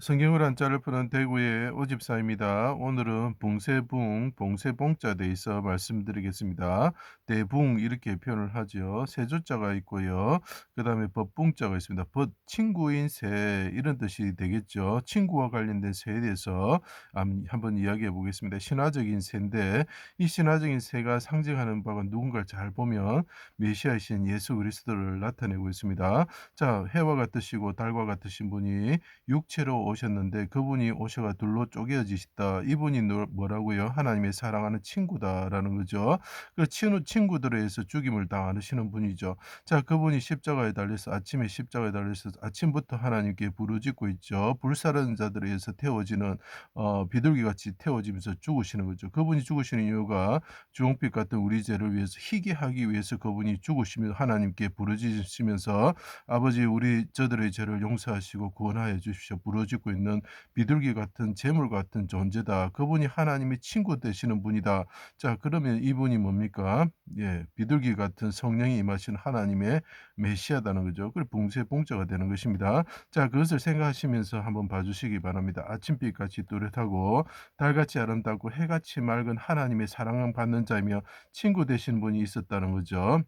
성경을 한자를 푸는 대구의 오집사입니다. 오늘은 봉세붕, 봉세봉자 돼 있어 말씀드리겠습니다. 대붕 이렇게 표현을 하죠. 세조자가 있고요. 그 다음에 법붕자가 있습니다. 벗 친구인 새 이런 뜻이 되겠죠. 친구와 관련된 새에 대해서 한번 이야기해 보겠습니다. 신화적인 새인데 이 신화적인 새가 상징하는 바가 누군가를 잘 보면 메시아이신 예수 그리스도를 나타내고 있습니다. 자 해와 같으시고 달과 같으신 분이 육체로 오셨는데 그분이 오셔가 둘로 쪼개어지시다. 이분이 뭐라고요? 하나님의 사랑하는 친구다라는 거죠. 그 친구 친구들에 의해서 죽임을 당하시는 분이죠. 자, 그분이 십자가에 달려서 아침에 십자가에 달려서 아침부터 하나님께 부르짖고 있죠. 불사른 자들에 의해서 태워지는 어, 비둘기 같이 태워지면서 죽으시는 거죠. 그분이 죽으시는 이유가 주홍빛 같은 우리 죄를 위해서 희게 하기 위해서 그분이 죽으시며 하나님께 부르짖으시면서 아버지 우리 저들의 죄를 용서하시고 구원하여 주십시오. 부르짖 짓고 있는 비둘기 같은 재물 같은 존재다. 그분이 하나님의 친구 되시는 분이다. 자, 그러면 이분이 뭡니까? 예, 비둘기 같은 성령이 임하신 하나님의 메시아다는 거죠. 그리고 봉쇄 봉자가 되는 것입니다. 자, 그것을 생각하시면서 한번 봐주시기 바랍니다. 아침빛 같이 또렷하고 달같이 아름답고 해같이 맑은 하나님의 사랑을 받는 자이며 친구 되신 분이 있었다는 거죠.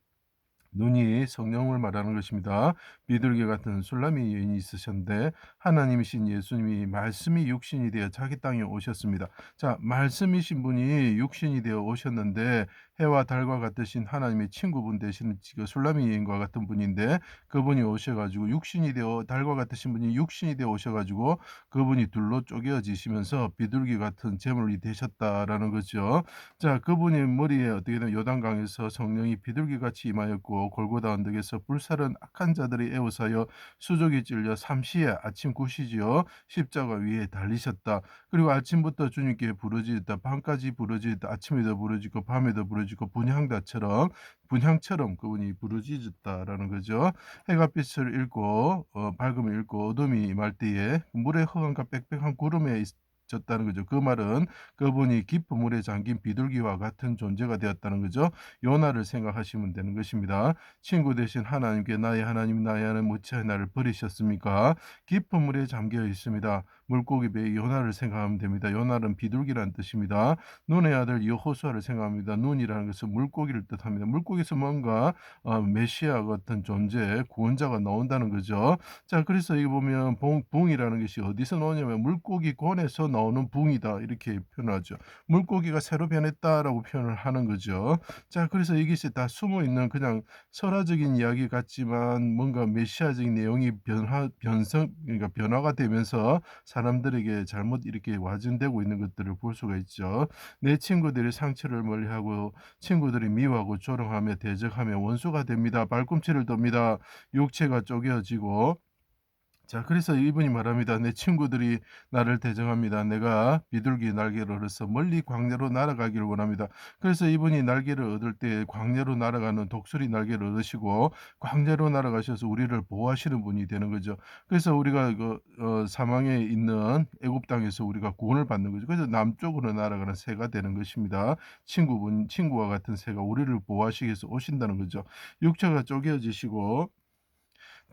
눈이 성령을 말하는 것입니다. 비둘기 같은 술라미 여인이 있으셨는데 하나님이신 예수님이 말씀이 육신이 되어 자기 땅에 오셨습니다. 자, 말씀이신 분이 육신이 되어 오셨는데 해와 달과 같으신 하나님의 친구분 되시는 그 술라미 여인과 같은 분인데 그분이 오셔가지고 육신이 되어 달과 같으신 분이 육신이 되어 오셔가지고 그분이 둘로 쪼개어지시면서 비둘기 같은 제물이 되셨다라는 거죠. 자, 그분이 머리에 어떻게 되면 요단강에서 성령이 비둘기 같이 임하였고 골고다 언덕에서 불살은 악한 자들이 에워싸여 수족이 찔려 삼시에 아침 구시지요 십자가 위에 달리셨다. 그리고 아침부터 주님께 부르짖다 밤까지 부르짖다 아침에도 부르짖고 밤에도 부르짖고 부르짖고 분향다처럼 분향처럼 그분이 부르짖었다라는 거죠. 해가 빛을 잃고 어, 밝음을 잃고 어둠이 임할 때에 물의 허감과 빽빽한 구름에 졌다는 거죠. 그 말은 그분이 깊은 물에 잠긴 비둘기와 같은 존재가 되었다는 거죠. 요나를 생각하시면 되는 것입니다. 친구 대신 하나님께 나의 하나님 나의 하나님 무치하 나를 버리셨습니까? 깊은 물에 잠겨 있습니다. 물고기 배 요나를 생각하면 됩니다. 요나는 비둘기라는 뜻입니다. 눈의 아들 여호수아를 생각합니다. 눈이라는 것은 물고기를 뜻합니다. 물고기에서 뭔가 어, 메시아 같은 존재, 구원자가 나온다는 거죠. 자, 그래서 이거 보면 봉, 붕이라는 것이 어디서 나오냐면 물고기 곤에서 나오는 붕이다 이렇게 표현하죠. 물고기가 새로 변했다라고 표현을 하는 거죠. 자, 그래서 이것이 다 숨어 있는 그냥 설화적인 이야기 같지만 뭔가 메시아적인 내용이 변화 변성 그러니까 변화가 되면서 사람들에게 잘못 이렇게 와전되고 있는 것들을 볼 수가 있죠. 내 친구들이 상처를 멀리하고 친구들이 미워하고 조롱하며 대적하며 원수가 됩니다. 발꿈치를 돕니다. 육체가 쪼개어지고 자, 그래서 이분이 말합니다. 내 친구들이 나를 대적합니다. 내가 비둘기 날개를 얻어서 멀리 광야로 날아가기를 원합니다. 그래서 이분이 날개를 얻을 때 광야로 날아가는 독수리 날개를 얻으시고 광야로 날아가셔서 우리를 보호하시는 분이 되는 거죠. 그래서 우리가 그 어, 사망에 있는 애굽 땅에서 우리가 구원을 받는 거죠. 그래서 남쪽으로 날아가는 새가 되는 것입니다. 친구분, 친구와 같은 새가 우리를 보호하시기 위해서 오신다는 거죠. 육체가 쪼개어지시고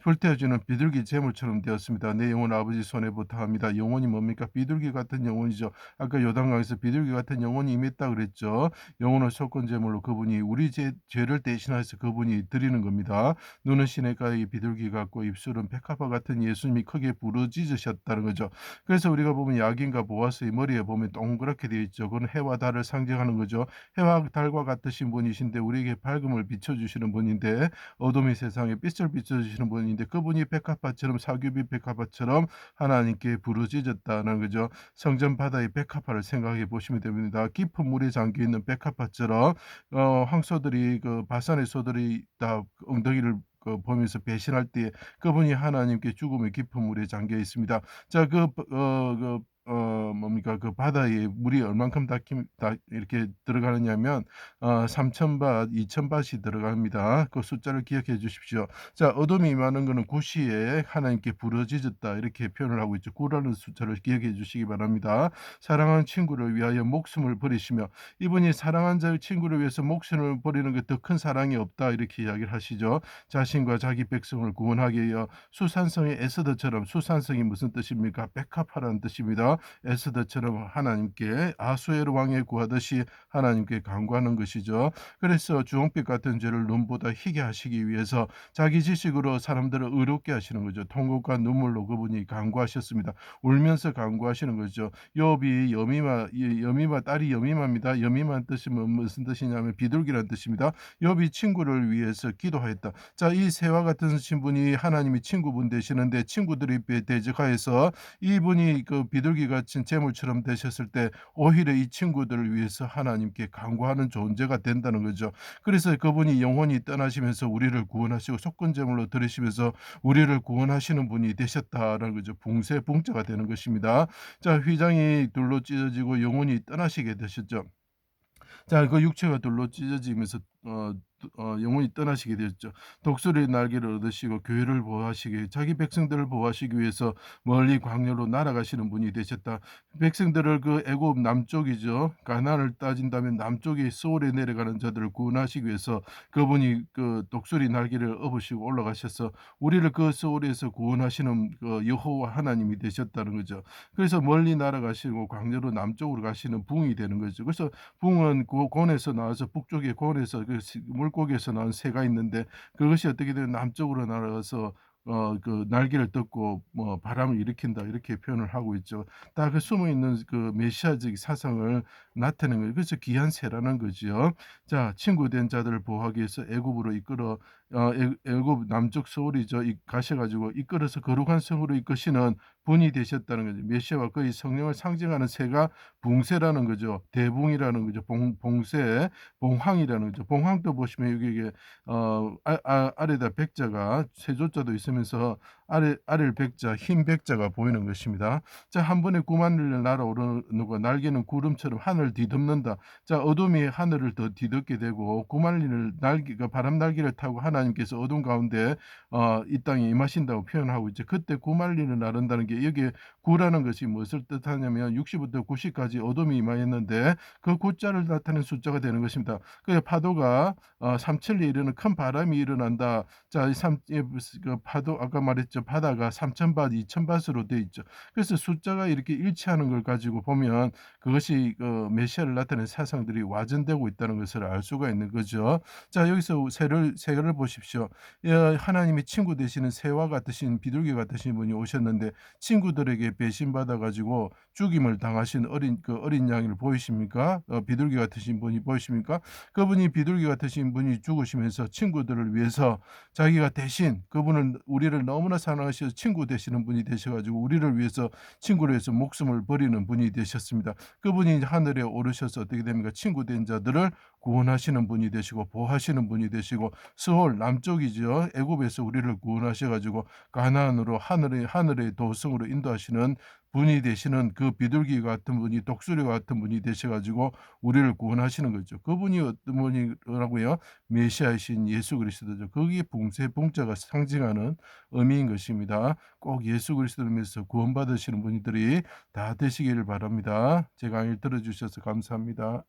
불태워지는 비둘기 재물처럼 되었습니다. 내 영혼 아버지 손에 부탁합니다. 영혼이 뭡니까? 비둘기 같은 영혼이죠. 아까 요단강에서 비둘기 같은 영혼이 임했다 그랬죠. 영혼을 속건 제물로 그분이 우리 죄, 죄를 대신하여서 그분이 드리는 겁니다. 눈은 시내가의 비둘기 같고 입술은 백합화 같은 예수님이 크게 부르짖으셨다는 거죠. 그래서 우리가 보면 야긴과 보아스의 머리에 보면 동그랗게 되어 있죠. 그건 해와 달을 상징하는 거죠. 해와 달과 같으신 분이신데 우리에게 밝음을 비춰주시는 분인데 어둠이 세상에 빛을 비춰주시는 분 분인데 그분이 백합화처럼 사규비 백합화처럼 하나님께 부르짖었다는 거죠. 성전 바다의 백합화를 생각해 보시면 됩니다. 깊은 물에 잠겨 있는 백합화처럼 어, 황소들이 그 바산의 소들이 다 엉덩이를 그 보면서 배신할 때 그분이 하나님께 죽음의 깊은 물에 잠겨 있습니다. 자, 그, 어, 그 어 뭡니까 그 바다에 물이 얼만큼 닿김 닿 이렇게 들어가느냐면 어3,000 밭, 2,000 밭이 들어갑니다. 그 숫자를 기억해 주십시오. 자 어둠이 임하는 거는 구시에 하나님께 부르짖었다 이렇게 표현을 하고 있죠. 9라는 숫자를 기억해 주시기 바랍니다. 사랑하는 친구를 위하여 목숨을 버리시며 이분이 사랑한 자의 친구를 위해서 목숨을 버리는 게 더 큰 사랑이 없다 이렇게 이야기를 하시죠. 자신과 자기 백성을 구원하기 위하여 수산성의 에스더처럼 수산성이 무슨 뜻입니까? 백합하라는 뜻입니다. 에스더처럼 하나님께 아수에르 왕에 구하듯이 하나님께 간구하는 것이죠. 그래서 주홍빛 같은 죄를 눈보다 희게 하시기 위해서 자기 지식으로 사람들을 의롭게 하시는 거죠. 통곡과 눈물로 그분이 간구하셨습니다. 울면서 간구하시는 거죠. 욥이 여미마 이 여미마 딸이 여미마입니다. 여미마는 뜻이 뭐 무슨 뜻이냐면 비둘기라는 뜻입니다. 욥이 친구를 위해서 기도하였다. 자, 이 새와 같은 신분이 하나님이 친구분 되시는데 친구들이 대적하여서 이분이 그 비둘기 같은 재물처럼 되셨을 때 오히려 이 친구들을 위해서 하나님께 간구하는 존재가 된다는 거죠. 그래서 그분이 영원히 떠나시면서 우리를 구원하시고 속건제물로 들으시면서 우리를 구원하시는 분이 되셨다라는 거죠. 붕세 붕자가 되는 것입니다. 자, 휘장이 둘로 찢어지고 영원히 떠나시게 되셨죠. 자, 그 육체가 둘로 찢어지면서 어, 어, 영원히 떠나시게 되었죠. 독수리의 날개를 얻으시고 교회를 보호하시기 자기 백성들을 보호하시기 위해서 멀리 광야로 날아가시는 분이 되셨다. 백성들을 그 애굽 남쪽이죠. 가나안을 따진다면 남쪽에 소울에 내려가는 자들을 구원하시기 위해서 그분이 그 독수리 날개를 업으시고 올라가셔서 우리를 그 소울에서 구원하시는 그 여호와 하나님이 되셨다는 거죠. 그래서 멀리 날아가시고 광야로 남쪽으로 가시는 붕이 되는 거죠. 그래서 붕은 그 곤에서 나와서 북쪽의 곤에서 그 물 고기에서 나온 새가 있는데 그것이 어떻게 되면 남쪽으로 날아가서 어 그 날개를 떴고 뭐 바람을 일으킨다 이렇게 표현을 하고 있죠. 다 그 숨어 있는 그 메시아적 사상을 나타내는 거예요. 그래서 귀한 새라는 거지요. 자, 친구 된 자들을 보호하기 위해서 애굽으로 이끌어 어애 애굽 남쪽 서울이죠. 이 가셔 가지고 이끌어서 거룩한 성으로 이끄시는 분이 되셨다는 거죠. 메시아와 그의 성령을 상징하는 새가 붕새라는 거죠. 대붕이라는 거죠. 봉 봉새, 봉황이라는 거죠. 봉황도 보시면 여기 이게 어 아 아 아래다 백자가 세조자도 있으면서 아래 아래를 백자, 흰 백자가 보이는 것입니다. 자, 한 번에 구만리를 날아오르고 날개는 구름처럼 하늘을 뒤덮는다. 자, 어둠이 하늘을 더 뒤덮게 되고 구만리를 날개가 바람 날개를 타고 하 나님께서 어둠 가운데 어, 이 땅에 임하신다고 표현하고 있죠. 그때 구만리를 나른다는 게 여기에 구라는 것이 무엇을 뜻하냐면 60부터 90까지 어둠이 임하였는데 그 구자를 나타내는 숫자가 되는 것입니다. 그 파도가 어, 삼천리에 이르는 큰 바람이 일어난다. 자, 이 삼, 그 파도 아까 말했죠. 바다가 3,000밭, 2,000밭으로 되어 있죠. 그래서 숫자가 이렇게 일치하는 걸 가지고 보면 그것이 그 메시아를 나타내는 사상들이 와전되고 있다는 것을 알 수가 있는 거죠. 자, 여기서 새를 새를 보 십시오. 하나님이 친구 되시는 새와 같으신 비둘기 같으신 분이 오셨는데 친구들에게 배신받아 가지고 죽임을 당하신 어린 그 어린 양을 보이십니까? 어, 비둘기 같으신 분이 보이십니까? 그분이 비둘기 같으신 분이 죽으시면서 친구들을 위해서 자기가 대신 그분을 우리를 너무나 사랑하셔서 친구 되시는 분이 되셔 가지고 우리를 위해서 친구를 위해서 목숨을 버리는 분이 되셨습니다. 그분이 하늘에 오르셔서 어떻게 됩니까? 친구 된 자들을 구원하시는 분이 되시고 보호하시는 분이 되시고 스홀 남쪽이죠. 애굽에서 우리를 구원하셔 가지고 가나안으로 하늘의 하늘의 도성으로 인도하시는 분이 되시는 그 비둘기 같은 분이 독수리 같은 분이 되셔 가지고 우리를 구원하시는 거죠. 그분이 어떤 분이라고요? 메시아이신 예수 그리스도죠. 거기에 붕세 붕자가 상징하는 의미인 것입니다. 꼭 예수 그리스도를 믿어서 구원받으시는 분들이 다 되시기를 바랍니다. 제 강의를 들어주셔서 감사합니다.